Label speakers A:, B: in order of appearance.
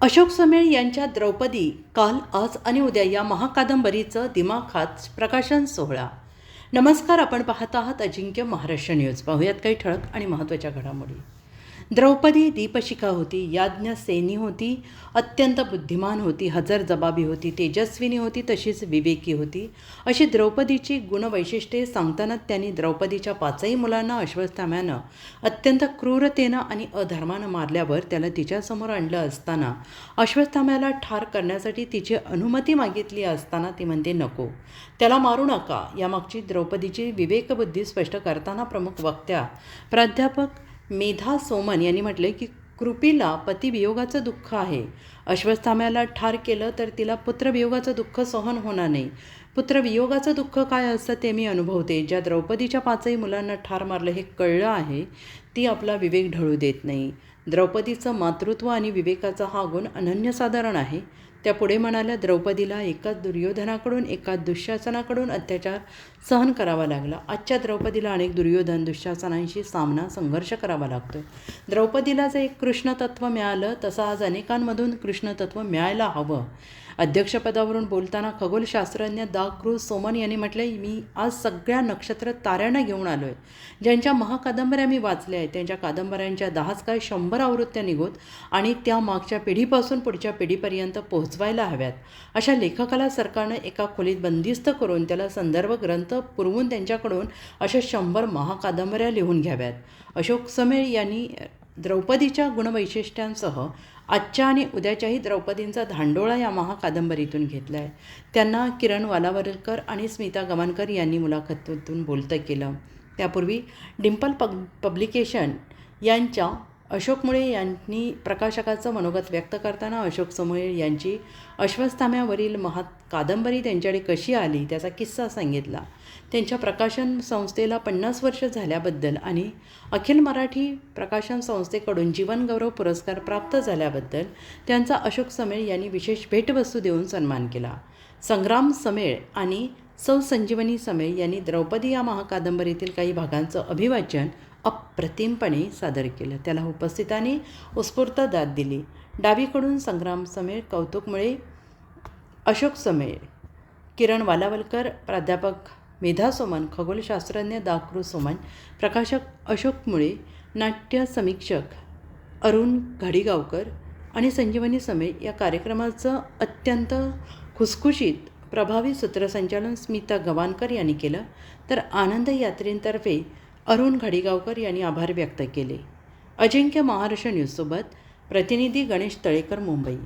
A: अशोक समेळ यांच्या द्रौपदी काल आज आणि उद्या या महाकादंबरीचं दिमाखात प्रकाशन सोहळा. नमस्कार आपण पाहत आहात अजिंक्य महाराष्ट्र न्यूज. पाहूयात काही ठळक आणि महत्त्वाच्या घडामोडी. द्रौपदी दीपशिखा होती याज्ञसेनी होती अत्यंत बुद्धिमान होती हजर जबाबी होती तेजस्विनी होती तशीच विवेकी होती. अशी द्रौपदीची गुणवैशिष्ट्ये सांगताना त्यांनी द्रौपदीच्या पाचही मुलांना अश्वत्थाम्यानं अत्यंत क्रूरतेनं आणि अधर्मानं मारल्यावर त्याला तिच्यासमोर आणलं असताना अश्वत्थाम्याला ठार करण्यासाठी तिची अनुमती मागितली असताना ती म्हणते नको. त्याला मारू नका. यामागची द्रौपदीची विवेकबुद्धी स्पष्ट करताना प्रमुख वक्त्या प्राध्यापक मेधा सोमन यांनी म्हटले की कृपीला पतिवियोगाचं दुःख आहे. अश्वस्थाम्याला ठार केलं तर तिला पुत्रवियोगाचं दुःख सहन होणार नाही. पुत्रवियोगाचं दुःख काय असतं ते मी अनुभवते. ज्या द्रौपदीच्या पाचही मुलांना ठार मारलं हे कळलं आहे ती आपला विवेक ढळू देत नाही. द्रौपदीचं मातृत्व आणि विवेकाचा हा गुण अनन्यसाधारण आहे. त्या पुढे म्हणाल्या द्रौपदीला एका दुर्योधनाकडून एका दुःशासनाकडून अत्याचार सहन करावा लागला. आजच्या द्रौपदीला अनेक दुर्योधन दुःशासनांशी सामना संघर्ष करावा लागतो द्रौपदीला जे एक कृष्णतत्व मिळालं तसं आज अनेकांमधून कृष्णतत्व मिळायला हवं. अध्यक्षपदावरून बोलताना खगोलशास्त्रज्ञ दा क्रूज सोमन यांनी म्हटले मी आज सगळ्या नक्षत्र ताऱ्यांना घेऊन आलो आहे ज्यांच्या महाकादंबऱ्या मी वाचल्या आहेत त्यांच्या कादंबऱ्यांच्या दहाच काय शंभर आवृत्त्या निघोत आणि त्या मागच्या पिढीपासून पुढच्या पिढीपर्यंत पोहोच पोहोचवायला हव्यात. अशा लेखकाला सरकारनं एका खोलीत बंदिस्त करून त्याला संदर्भ ग्रंथ पुरवून त्यांच्याकडून अशा शंभर महाकादंबऱ्या लिहून घ्याव्यात. अशोक समेळ यांनी द्रौपदीच्या गुणवैशिष्ट्यांसह आजच्या आणि उद्याच्याही द्रौपदींचा धांडोळा या महाकादंबरीतून घेतला आहे त्यांना किरण वालावरकर आणि स्मिता गवानकर यांनी मुलाखतीतून बोलतं केलं. त्यापूर्वी डिम्पल पब पब्लिकेशन यांच्या अशोक मुळे यांनी प्रकाशकाचं मनोगत व्यक्त करताना अशोक समुळे यांची अश्वस्थाम्यावरील महा कादंबरी त्यांच्याकडे कशी आली त्याचा किस्सा सांगितला. त्यांच्या प्रकाशन संस्थेला पन्नास वर्ष झाल्याबद्दल आणि अखिल मराठी प्रकाशन संस्थेकडून जीवनगौरव पुरस्कार प्राप्त झाल्याबद्दल त्यांचा अशोक समेळ यांनी विशेष भेटवस्तू देऊन सन्मान केला. संग्राम समेळ आणि सौ संजीवनी समेळ यांनी द्रौपदी या महाकादंबरीतील काही भागांचं अभिवाचन अप्रतिमपणे सादर केलं. त्याला उपस्थितांनी उत्स्फूर्त दाद दिली. डावीकडून संग्राम समेळ कौतुकमुळे अशोक समेळ किरण वालावलकर प्राध्यापक मेधा सोमन खगोलशास्त्रज्ञ दाकृ सोमन प्रकाशक अशोक मुळे नाट्य समीक्षक अरुण घाडीगावकर आणि संजीवनी समीर या कार्यक्रमाचं अत्यंत खुसखुशीत प्रभावी सूत्रसंचालन स्मिता गवानकर यांनी केलं. तर आनंद यात्रेंतर्फे अरुण घडीगावकर यांनी आभार व्यक्त केले. अजिंक्य महाराष्ट्र न्यूजसोबत प्रतिनिधी गणेश तळेकर मुंबई.